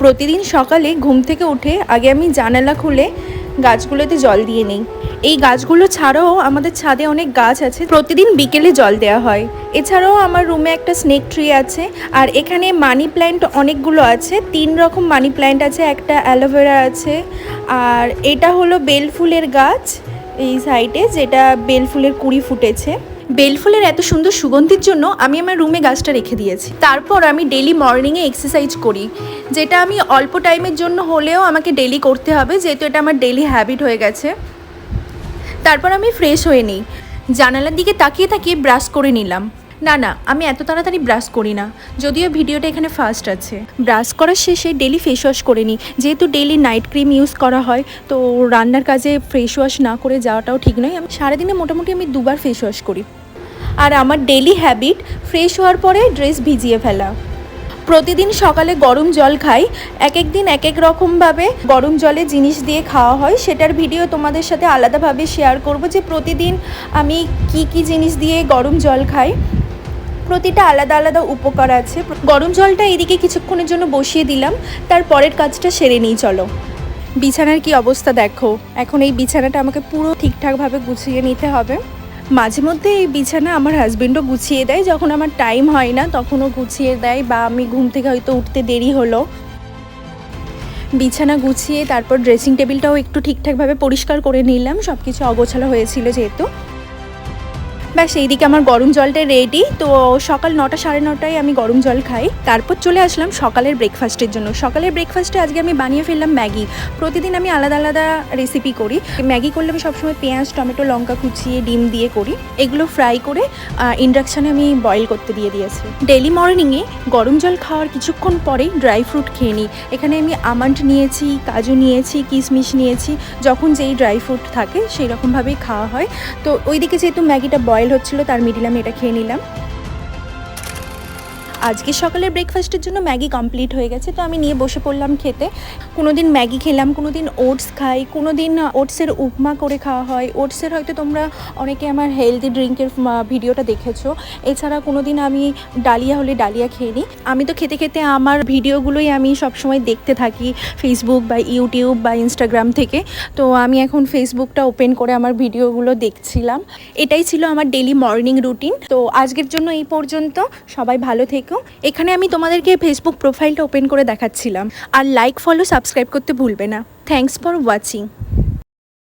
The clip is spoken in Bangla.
প্রতিদিন সকালে ঘুম থেকে উঠে আগে আমি জানালা খুলে গাছগুলোতে জল দিয়ে নিই। এই গাছগুলো ছাড়াও আমাদের ছাদে অনেক গাছ আছে, প্রতিদিন বিকেলে জল দেওয়া হয়। এছাড়াও আমার রুমে একটা স্নেক ট্রি আছে, আর এখানে মানি প্ল্যান্ট অনেকগুলো আছে, তিন রকম মানি প্ল্যান্ট আছে, একটা অ্যালোভেরা আছে, আর এটা হলো বেল ফুলের গাছ। এই সাইডে যেটা বেল ফুলের কুড়ি ফুটেছে। বেল ফুলের এত সুন্দর সুগন্ধির জন্য আমি আমার রুমে গাছটা রেখে দিয়েছি। তারপর আমি ডেলি মর্নিংয়ে এক্সারসাইজ করি। যেটা আমি অল্প টাইমের জন্য হলেও আমাকে ডেলি করতে হবে, যেহেতু এটা আমার ডেলি হ্যাবিট হয়ে গেছে। তারপর আমি ফ্রেশ হয়ে নিই। জানালার দিকে তাকিয়ে তাকিয়ে ব্রাশ করে নিলাম। না না, আমি এত তাড়াতাড়ি ব্রাশ করি না। যদিও ভিডিওটা এখানে ফার্স্ট আছে। ব্রাশ করার শেষে ডেলি ফেস ওয়াশ করে নিই। যেহেতু ডেলি নাইট ক্রিম ইউজ করা হয়, তো রান্নার কাজে ফেস ওয়াশ না করে যাওয়াটাও ঠিক নয়। আমি সারাদিনে মোটামুটি আমি দুবার ফেস ওয়াশ করি। আর আমার ডেলি হ্যাবিট ফ্রেশ হওয়ার পরে ড্রেস ভিজিয়ে ফেলা। প্রতিদিন সকালে গরম জল খাই। এক এক দিন এক এক রকমভাবে গরম জলে জিনিস দিয়ে খাওয়া হয়। সেটার ভিডিও তোমাদের সাথে আলাদাভাবে শেয়ার করব যে প্রতিদিন আমি কি কি জিনিস দিয়ে গরম জল খাই। প্রতিটা আলাদা আলাদা উপকার আছে। গরম জলটা এদিকে কিছুক্ষণের জন্য বসিয়ে দিলাম, তার পরের কাজটা সেরে নিই, চলো। বিছানার কি অবস্থা দেখো? এখন এই বিছানাটা আমাকে পুরো ঠিকঠাকভাবে গুছিয়ে নিতে হবে। মাঝে মধ্যে এই বিছানা আমার হাজবেন্ডও গুছিয়ে দেয়, যখন আমার টাইম হয় না, তখনও গুছিয়ে দেয় বা আমি ঘুম থেকে হয়তো উঠতে দেরি হলো। বিছানা গুছিয়ে তারপর ড্রেসিং টেবিলটাও একটু ঠিকঠাকভাবে পরিষ্কার করে নিলাম সব কিছু অগোছালো হয়েছিল যেহেতু। ব্যাস, এইদিকে আমার গরম জলটা রেডি তো সকাল নটা সাড়ে নটায় আমি গরম জল খাই। তারপর চলে আসলাম সকালের ব্রেকফাস্টের জন্য। সকালের ব্রেকফাস্টে আজকে আমি বানিয়ে ফেললাম ম্যাগি। প্রতিদিন আমি আলাদা আলাদা রেসিপি করি। ম্যাগি করলে আমি সবসময় পেঁয়াজ, টমেটো, লঙ্কা কুচিয়ে ডিম দিয়ে করি। এগুলো ফ্রাই করে ইন্ডাকশানে আমি বয়েল করতে দিয়ে দিয়েছি। ডেলি মর্নিংয়ে গরম জল খাওয়ার কিছুক্ষণ পরেই ড্রাই ফ্রুট খেয়ে নিই। এখানে আমি আমন্ড নিয়েছি, কাজু নিয়েছি, কিশমিশ নিয়েছি। যখন যেই ড্রাই ফ্রুট থাকে সেই রকমভাবেই খাওয়া হয়। তো ওইদিকে যেহেতু ম্যাগিটা হচ্ছিল তার মিডিলামে এটা খেয়ে নিলাম। আজকে সকালের ব্রেকফাস্টের জন্য ম্যাগি কমপ্লিট হয়ে গেছে, তো আমি নিয়ে বসে পড়লাম খেতে। কোনো দিন ম্যাগি খেলাম কোনো দিন ওটস খাই কোনো দিন ওটসের উপমা করে খাওয়া হয়। ওটসের হয়তো তোমরা অনেকে আমার হেলদি ড্রিঙ্কের ভিডিওটা দেখেছ। এছাড়া কোনো দিন আমি ডালিয়া হলে ডালিয়া খেয়ে নিই। আমি তো খেতে খেতে আমার ভিডিওগুলোই আমি সবসময় দেখতে থাকি ফেসবুক বা ইউটিউব বা ইনস্টাগ্রাম থেকে। তো আমি এখন ফেসবুকটা ওপেন করে আমার ভিডিওগুলো দেখছিলাম। এটাই ছিল আমার ডেলি মর্নিং রুটিন তো আজকের জন্য এই পর্যন্ত। সবাই ভালো থেকো। এখানে আমি তোমাদেরকে ফেসবুক প্রোফাইলটা ওপেন করে দেখাচ্ছিলাম। আর লাইক ফলো সাবস্ক্রাইব করতে ভুলবে না। Thanks for watching